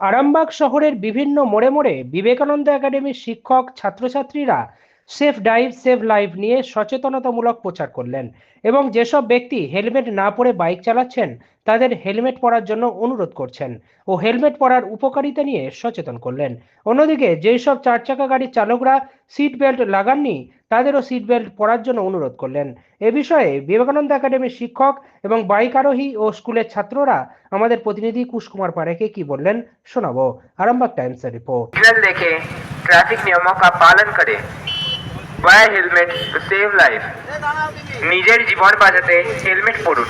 আরামবাগ শহরের বিভিন্ন মোড়ে মোড়ে বিবেকানন্দ একাডেমির শিক্ষক ছাত্রছাত্রীরা সেফ ড্রাইভ সেভ লাইফ নিয়ে সচেতনতামূলক প্রচার করলেন এবং যেসব ব্যক্তি হেলমেট না পরে বাইক চালাচ্ছেন তাদের হেলমেট পরার জন্য অনুরোধ করছেন ও হেলমেট পরার উপকারিতা নিয়ে সচেতন করলেন অন্যদিকে যেই সব চার চাকা গাড়ির চালকরা সিট বেল্ট লাগাননি তাদেরও সিট বেল্ট পরার জন্য অনুরোধ করলেন এ বিষয়ে বিবেকানন্দ একাডেমির শিক্ষক এবং বাইক আরোহী ও স্কুলের ছাত্ররা আমাদের প্রতিনিধি কুশকুমার পারেকে কি বললেন শোনাবো আরামবাগ টাইমসের রিপোর্ট सिग्नल देखें ट्रैफिक नियमों का पालन करें wear helmet to save life নিজের জীবন বাঁচাতে হেলমেট পরুন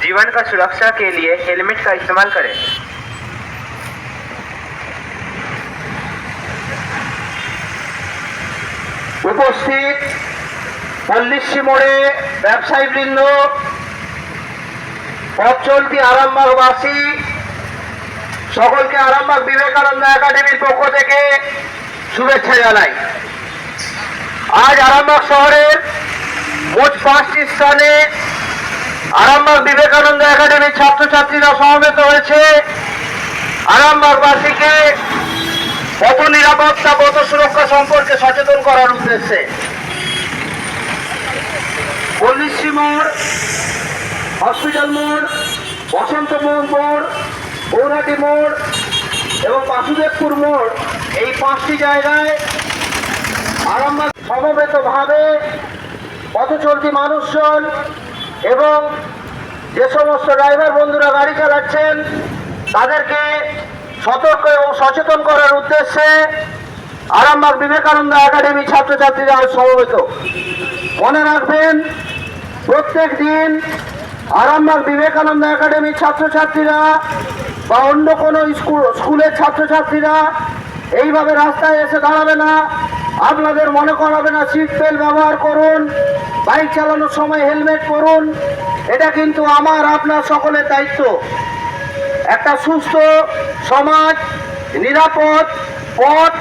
जीवन का सुरक्षा के लिए हेलमेट का इस्तेमाल करें উপস্থিত পল্লিশ্রী মোড়ে ব্যবসায়ী বৃন্দ পথ চলতি আরামবাগবাসী সকলকে আরামবাগ বিবেকানন্দ একাডেমির পক্ষ থেকে শুভেচ্ছা জানাই আজ আরামবাগ শহরের মোট পাঁচটি স্থানে আরামবাগ বিবেকানন্দ একাডেমির ছাত্রছাত্রীরা সমবেত হয়েছে। আরামবাগবাসীকে পথ নিরাপত্তা পথ সুরক্ষা সম্পর্কে সচেতন করার উদ্দেশ্যে। পল্লিশ্রী মোড়, হসপিটাল মোড়, বসন্ত মোড় গৌরাটি মোড় এবং বাসুদেবপুর মোড় এই পাঁচটি জায়গায় আরামবাগ সমবেতভাবে পথ চলতি মানুষজন এবং যে সমস্ত ড্রাইভার বন্ধুরা গাড়ি চালাচ্ছেন, তাদেরকে সতর্ক এবং সচেতন করার উদ্দেশ্যে আরামবাগ বিবেকানন্দ একাডেমি ছাত্রছাত্রীরা সমবেত। মনে রাখবেন, প্রত্যেক দিন আরামবাগ বিবেকানন্দ একাডেমির ছাত্রছাত্রীরা বা অন্য কোনো স্কুল, স্কুলের ছাত্রছাত্রীরা এইভাবে রাস্তায় এসে দাঁড়াবে না। আপনাদের মনে করাবে না সিট বেল্ট ব্যবহার করুন বাইক চালানোর সময় হেলমেট পরুন, এটা কিন্তু আমার, আপনার সকলের দায়িত্ব। একটা সুস্থ সমাজ, নিরাপদ পথ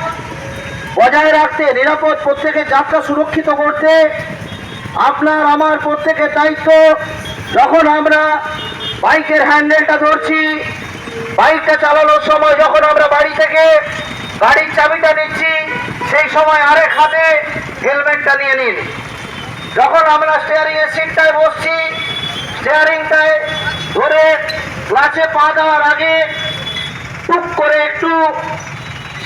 বজায় রাখতে, নিরাপদ প্রত্যেকের যাত্রা সুরক্ষিত করতে, আপনার, আমার প্রত্যেকের দায়িত্ব। যখন আমরা বাইকের হ্যান্ডেলটা ধরছি, বাইকটা চালানোর সময় যখন আমরা বাড়ি থেকে গাড়ির চাবিটা নিচ্ছি সেই সময় আরেক হাতে হেলমেটটা নিয়ে নিন। যখন আমরা স্টিয়ারিং এর সিটটায় বসছি স্টিয়ারিংটায় ধরে ক্লাচে পা দেওয়ার আগে টুক করে একটু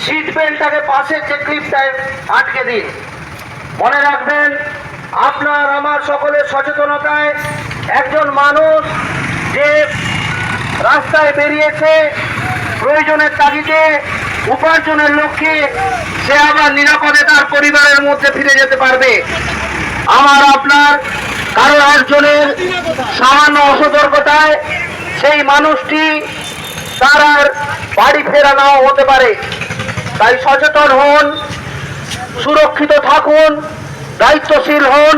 সিট বেল্টটাকে পাশের যে ক্লিপটায় আটকে দিন। মনে রাখবেন, আপনার, আমার সকলের সচেতনতায় একজন মানুষ যে রাস্তায় বেরিয়েছে, প্রয়োজনের তাগিদে উপার্জনের লক্ষ্যে সে আবার নিরাপদে তার পরিবারের মধ্যে ফিরে যেতে পারবে। আমার, আপনার, কারও একজনের সামান্য অসতর্কতায় সেই মানুষটি তার আর বাড়ি ফেরা নাও হতে পারে। তাই সচেতন হন, সুরক্ষিত থাকুন, দায়িত্বশীল হন,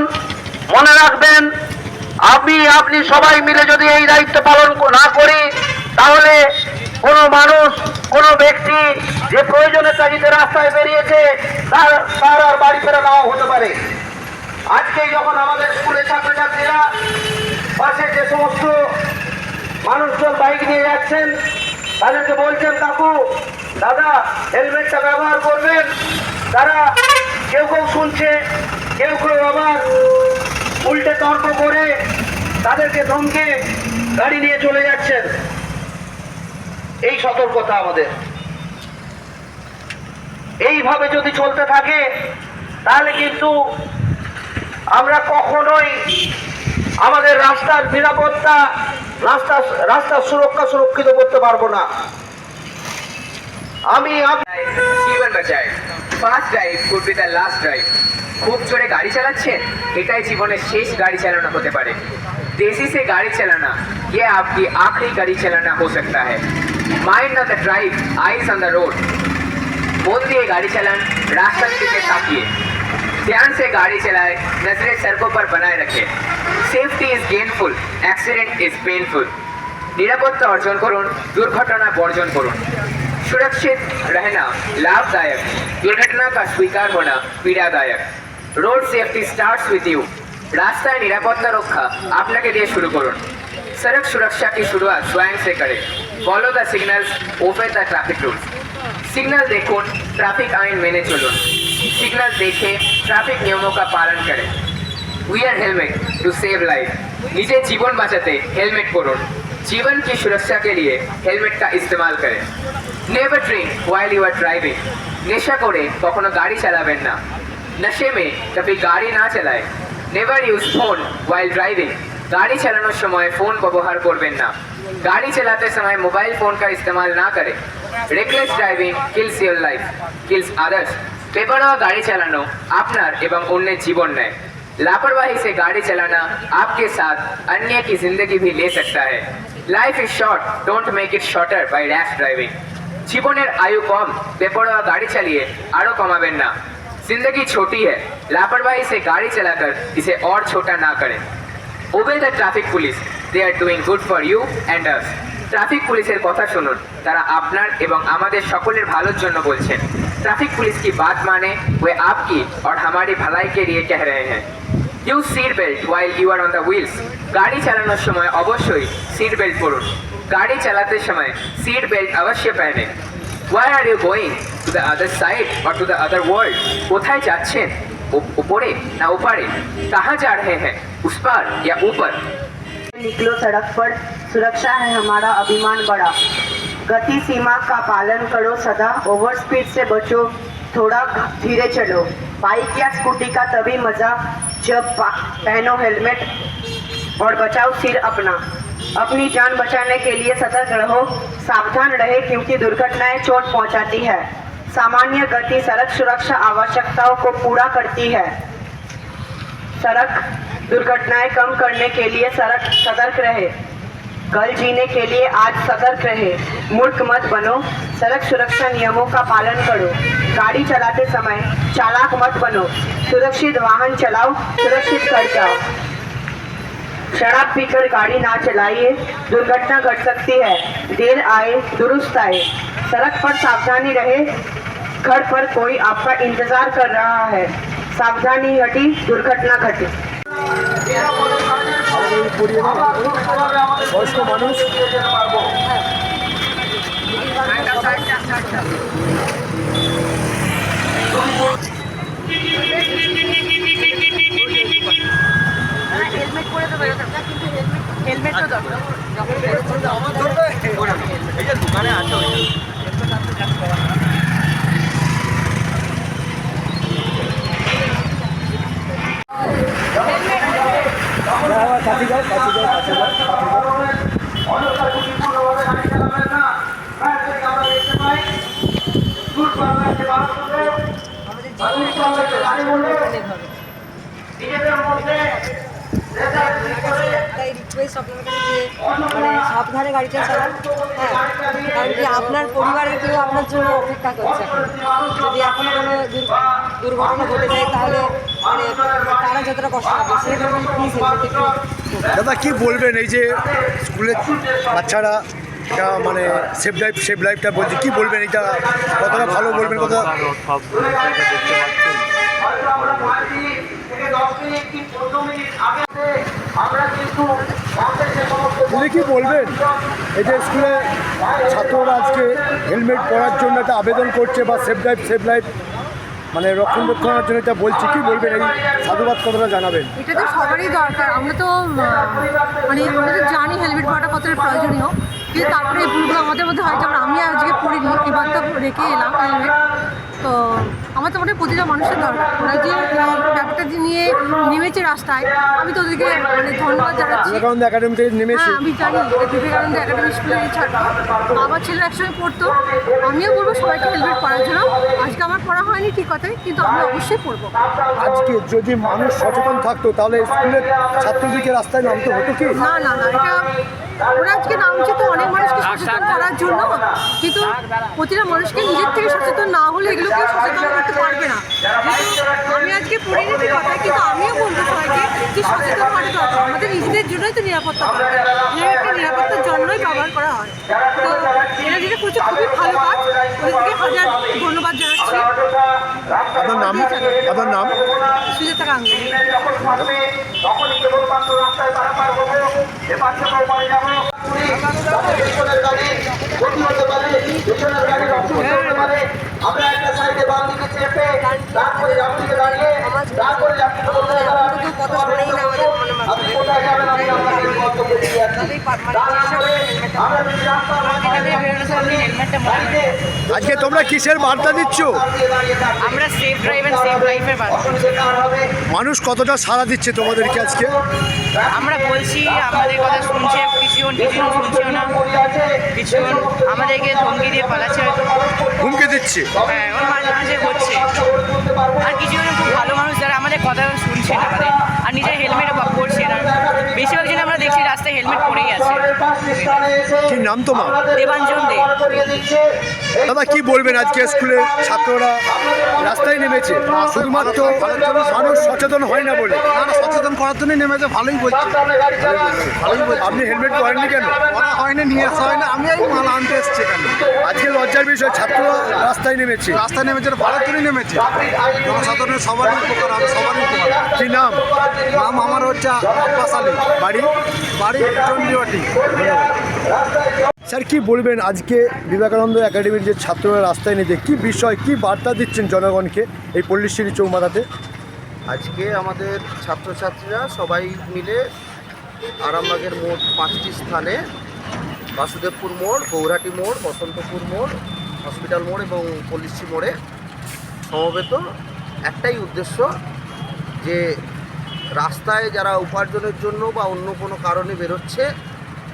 মনে রাখবেন, আপনি আপনি সবাই মিলে যদি এই দায়িত্ব পালন না করি, তাহলে কোনো মানুষ কোনো ব্যক্তি যে প্রয়োজনের তাগিদে রাস্তায় বেরিয়েছে, তার তার আর বাড়ি ফেরা নাও হতে পারে। আজকে যখন আমাদের স্কুলের ছাত্রছাত্রীরা পাশে যে সমস্ত মানুষজন বাইক নিয়ে যাচ্ছেন, তাদেরকে বলছেন, কাকু, দাদা, হেলমেটটা ব্যবহার করবেন। তারা কেউ কেউ শুনছে, কেউ কেউ আবার উল্টে তর্ক করে তাদেরকে ধমকে গাড়ি নিয়ে চলে যাচ্ছেন। এই সতর্কতা আমাদের। এইভাবে যদি চলতে থাকে, তাহলে কিন্তু আমরা কখনোই আমাদের রাস্তার নিরাপত্তা রাস্তা রাস্তার সুরক্ষা সুরক্ষিত করতে পারব না। আমি জীবন first drive could be the last drive খুব জোরে গাড়ি চালাচ্ছেন? এটাই জীবনের শেষ গাড়ি চালানো হতে পারে। तेजी से गाड़ी चलाना ये आपकी आखिरी गाड़ी चलाना हो सकता है mind on the drive eyes on the road মন দিয়ে গাড়ি চালান রাস্তার দিকে তাকিয়ে ध्यान से गाड़ी चलाए नजरें सड़कों पर बनाए रखें safety is gainful accident is painful নিরাপত্তা অর্জন করুন দুর্ঘটনা বর্জন করুন सुरक्षित रहना लाभदायक दुर्घटना का स्वीकार होना पीड़ादायक road safety starts with you রাস্তায় নিরাপত্তা রক্ষা আপনাকে দিয়ে শুরু করুন सड़क सुरक्षा की शुरुआत स्वयं से करें follow the signals obey the traffic rules signal দেখুন ট্রাফিক আইন মেনে চলুন সিগন্যাল দেখে ট্রাফিক নিয়মों का पालन करें wear helmet to save life নিজের জীবন বাঁচাতে হেলমেট পরুন जीवन की सुरक्षा के लिए हेलमेट का इस्तेमाल करें never drink while you are driving নেশা করে কখনো গাড়ি চালাবেন না नशे में कभी गाड़ी না চালায় never use phone while driving গাড়ি চালানোর সময় ফোন ব্যবহার করবেন না গাড়ি চালাতে সময় মোবাইল फोन का इस्तेमाल ना करें reckless driving kills your life kills others বেপরোয়া গাড়ি চালানো আপনার এবং অন্যের জীবন নেয় लापरवाही से गाड़ी चलाना आपके साथ अन्य की जिंदगी भी ले सकता है life is short don't make it shorter by rash driving জীবনের আয়ু কম বেপরোয়া গাড়ি চালিয়ে আরো কমাবেন না जिंदगी छोटी है लापरवाही से गाड़ी चलाकर इसे और छोटा ना करें obey the traffic police they are doing good for you and us traffic পুলিশের কথা শুনুন তারা আপনার এবং আমাদের সকলের ভালোর জন্য বলছেন ट्रैफिक पुलिस की बात माने वे आपकी और हमारी भलाई के लिए कह रहे हैं use seat belt while you are on the wheels গাড়ি চালানোর সময় অবশ্যই সিট বেল্ট পরুন গাড়ি চালাতে সময় সিট বেল্ট অবশ্য পহনে why are you going to the other side or to the other world কোথায় যাচ্ছেন উ- উপরে না ওপারে कहाँ जा रहे हैं उस पार या ऊपर निकलो सड़क पर सुरक्षा है हमारा अभिमान बड़ा गति सीमा का पालन करो सदा ओवर स्पीड से बचो थोड़ा धीरे चलो बाइक या स्कूटी का तभी मजा जब पा- पहनो हेलमेट और बचाओ सिर अपना अपनी जान बचाने के लिए सतर्क रहो, सावधान रहे क्योंकि दुर्घटनाएँ चोट पहुंचाती है। सामान्य गति सड़क सुरक्षा आवश्यकताओं को पूरा करती है। सड़क दुर्घटनाएँ कम करने के लिए सड़क सतर्क रहे। कल जीने के लिए आज सतर्क रहे। मूर्ख मत बनो। सड़क सुरक्षा नियमों का पालन करो। गाड़ी चलाते समय चालाक मत बनो। सुरक्षित वाहन चलाओ। सुरक्षित कर जाओ। शराब पीकर गाड़ी ना चलाइए दुर्घटना घट सकती है देर आए दुरुस्त आए सड़क पर सावधानी रहे घर पर कोई आपका इंतजार कर रहा है सावधानी हटी दुर्घटना घटी বয়স্ক মানুষ কাছে যাও কাছে যাও কাছে যাও অযথা ঝুঁকিপূর্ণভাবে গাড়ি চালাবেন না বাইরে থেকে আমরা দেখতে পাই দূরপাল্লার যে বাসগুলো বা দূরপাল্লার যে গাড়িগুলো নিজেদের মধ্যে রেজাল্ট করে তাই রিকোয়েস্ট আপনার সাবধানে গাড়িটা চালান হ্যাঁ কারণ কি আপনার পরিবারের কেউ আপনার জন্য অপেক্ষা করছে যদি এখনও কোনো দুর- দুর্ঘটনা ঘটে যায় তাহলে মানে তারা যতটা কষ্ট সেরকম প্লিজ দাদা, কি বলবেন এই যে স্কুলের বাচ্চারা এটা মানে সেফ লাইফ সেফ লাইফটা বলছে, কি বলবেন? এটা কতটা ভালো বলবেন? কথা সব দেখতে পাচ্ছেন। হয়তো আমরা পাঁচ মিনিট থেকে দশ মিনিট কি পনেরো মিনিট আগে আমরা কিন্তু আমাদের যে সমস্ত তুমি কি বলবেন? এই যে স্কুলে ছাত্ররা আজকে হেলমেট পরার জন্য একটা আবেদন করছে বা সেফ লাইফ সেফ লাইফ মানে রক্ষণাবেক্ষণের জন্য এটা বলছি কি বলবেন? এই সাধুবাদ কতটা জানাবেন? এটা তো সবারই দরকার আমরা তো মানে আমরা তো জানি হেলমেট পরাটা কতটা প্রয়োজনীয় কিন্তু তারপরে এই ভুলগুলো আমাদের মধ্যে হয় যেমন আমি আজকে পড়িনি এবার তো রেখে এলাম হেলমেট তো আমার তো মনে হয় প্রতিটা মানুষের দরকার। ওরা যে ব্যাপারটা নিয়ে নেমেছে রাস্তায় আমি তো ওদেরকে মানে ধন্যবাদ জানাচ্ছি। বিবেকানন্দ একাডেমি থেকে নেমেছে। হ্যাঁ আমি জানি বিবেকানন্দ একাডেমি স্কুলের ছাত্র আমার ছেলে একসঙ্গে পড়তো। আমিও বলব সবাইকে হেলমেট পরার জন্য। আজকে আমার পড়া হয়নি ঠিক কথাই কিন্তু আমি অবশ্যই পড়ব। আজকে যদি মানুষ সচেতন থাকতো তাহলে স্কুলের ছাত্রদেরকে রাস্তায় নামতে হতো কি? না না না এটা ওরা আজকে নামছে তো অনেক মানুষকে সচেতন করার জন্য। কিন্তু প্রতিটা মানুষকে নিজের থেকে সচেতন না হলে এগুলো কেউ সচেতন করতে পারবে না। আমি আজকে ঠিক কথা কিন্তু আমিও বলব সবাইকে যে সচেতন করা দরকার। আমাদের নিজেদের জন্যই তো নিরাপত্তা দরকার। একটা নিরাপত্তার জন্যই ব্যবহার করা হয়। তো এটা যেটা করছে খুবই ভালো কাজ। ওদেরকে হাজার ধন্যবাদ জানাচ্ছি। আপনার নাম? আপনার নাম? সুজাতা গাঙ্গুলি যখন থাকবে রাস্তায় পারাপার হব। এ পাশে পারে যাব। তাদের পেছনের গাড়ি রক্ত হতে পারে। আমরা একটা সাইডে বাম দিকে চেপে তারপরে যাত্রীকে দাঁড়িয়ে। আপনি কোথায় যাবেন আমি আপনাকে বক্তব্য দিয়ে আমরা যদি রাস্তার আজকে তোমরা কিসের বার্তা দিচ্ছ? আমরা সেফ ড্রাইভ এন্ড সেফ লাইফের বার্তা। অসুবিধে কার হবে? মানুষ কতটা সাড়া দিচ্ছে তোমাদেরকে আজকে? আমরা বলছি আমাদের কথা শুনছে কিছু কিছু শুনছেও না কিছু আমাদেরকে ধমকি দিয়ে পালাচ্ছে হয়তো হুমকি দিচ্ছে। হ্যাঁ ওর মাঝে হচ্ছে আর কিছু খুব ভালো মানুষ যারা আমাদের কথা শুনছে না আমাদের আর নিজের হেলমেট পরছে না। বেশিরভাগ জন আমরা দেখছি রাস্তায় হেলমেট পরেই আছে। কি নাম তোমার? দেবাঞ্জন দে। দাদা কি বলবেন আজকে স্কুলের ছাত্ররা? রাস্তায় নেমেছে। শুধুমাত্র মানুষ সচেতন হয় না বলে। সচেতন করার জন্যই নেমেছে ভালোই বলছে। ভালোই বলছে। আপনি হেলমেট পরেননি কেন? হয়নি নিয়ে আসা হয় না আমি এই মাল আনতে এসছি এখানে। আজকে লজ্জার বিষয় ছাত্ররা রাস্তায় নেমেছে। রাস্তায় নেমেছে ভালোর জন্যই নেমেছে। জনসাধারণের সবারই উপকার হবে সবারই উপকার কি নাম? নাম আমার হচ্ছে আব্বাস আলী। বাড়ি? বাড়ি চন্ডিবাটি স্যার, কি বলবেন? আজকে বিবেকানন্দ একাডেমির যে ছাত্ররা রাস্তায় নিতে কি বিষয়, কি বার্তা দিচ্ছেন জনগণকে এই পল্লীশ্রী চৌমাথাতে? আজকে আমাদের ছাত্রছাত্রীরা সবাই মিলে আরামবাগের মোট পাঁচটি স্থানে, বাসুদেবপুর মোড়, গৌরহাটি মোড়, বসন্তপুর মোড়, হসপিটাল মোড় এবং পল্লিশ্রী মোড়ে সমবেত একটাই উদ্দেশ্য যে রাস্তায় যারা উপার্জনের জন্য বা অন্য কোনো কারণে বেরোচ্ছে,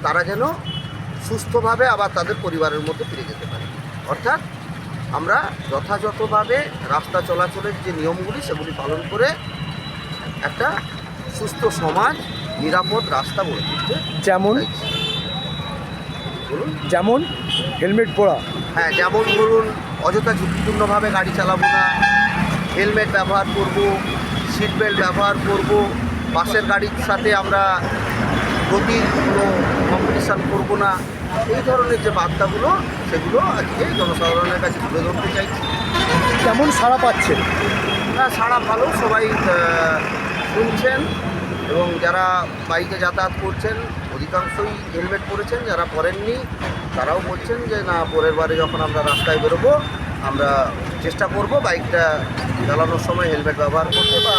তারা যেন সুস্থভাবে আবার তাদের পরিবারের মধ্যে ফিরে যেতে পারে। অর্থাৎ আমরা যথাযথভাবে রাস্তা চলাচলের যে নিয়মগুলি সেগুলি পালন করে একটা সুস্থ সমাজ নিরাপদ রাস্তা গড়ে তুলতে যেমন। বলুন। যেমন? হেলমেট পরা। হ্যাঁ যেমন ধরুন অযথা ঝুঁকিপূর্ণভাবে গাড়ি চালাবো না হেলমেট ব্যবহার করব সিট বেল্ট ব্যবহার করব বাসের গাড়ির সাথে আমরা গতির কোনো কম্পিটিশান করব না এই ধরনের যে বার্তাগুলো সেগুলো আজকে জনসাধারণের কাছে তুলে ধরতে চাইছি। কেমন সাড়া পাচ্ছেন? না সারা ভালো সবাই শুনছেন এবং যারা বাইকে যাতায়াত করছেন অধিকাংশই হেলমেট পরেছেন যারা পরেননি তারাও বলছেন যে না পরের বারে যখন আমরা রাস্তায় বেরোবো আমরা চেষ্টা করব বাইকটা চালানোর সময় হেলমেট ব্যবহার করতে বা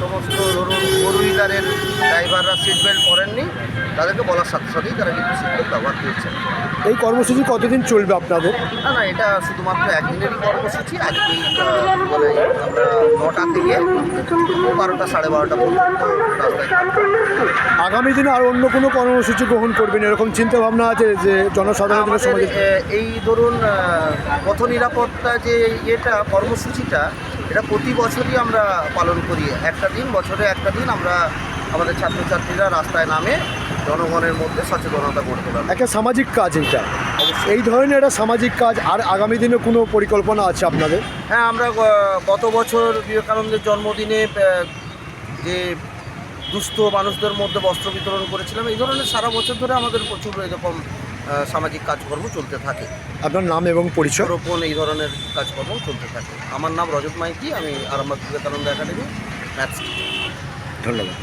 সমস্ত ধরুন ফোর হুইলারের ড্রাইভাররা সিট বেল্ট পরেননি তাদেরকে বলার সাথে সাথেই তারা কিন্তু সিট বেল্ট ব্যবহার করছেন। এই কর্মসূচি কতদিন চলবে আপনাদের? না না এটা শুধুমাত্র একদিনেরই কর্মসূচি আজকে মানে আমরা নটা থেকে বারোটা সাড়ে বারোটা পর্যন্ত আগামী দিনে আর অন্য কোনো কর্মসূচি গ্রহণ করবেন? এরকম চিন্তা ভাবনা আছে যে জনসাধারণের সমাজে এই ধরুন পথ নিরাপত্তা যে ইয়েটা কর্মসূচিটা এটা প্রতি বছরই আমরা পালন করি। একটা দিন বছরে একটা দিন আমরা আমাদের ছাত্রছাত্রীরা রাস্তায় নামে জনগণের মধ্যে সচেতনতা করতে তোলা একটা সামাজিক কাজ এইটা। এই ধরনের একটা সামাজিক কাজ আর আগামী দিনে কোনো পরিকল্পনা আছে আপনাদের? হ্যাঁ আমরা গত বছর বিবেকানন্দের জন্মদিনে যে দুস্থ মানুষদের মধ্যে বস্ত্র বিতরণ করেছিলাম এই ধরনের সারা বছর ধরে আমাদের প্রচুর এরকম সামাজিক কাজকর্ম চলতে থাকে। আপনার নাম এবং পরিচয়? রোপণ এই ধরনের কাজকর্ম চলতে থাকে। আমার নাম রজত মাইকি আমি আরামবাগ বিবেকানন্দ একাডেমি ম্যাথস ধন্যবাদ।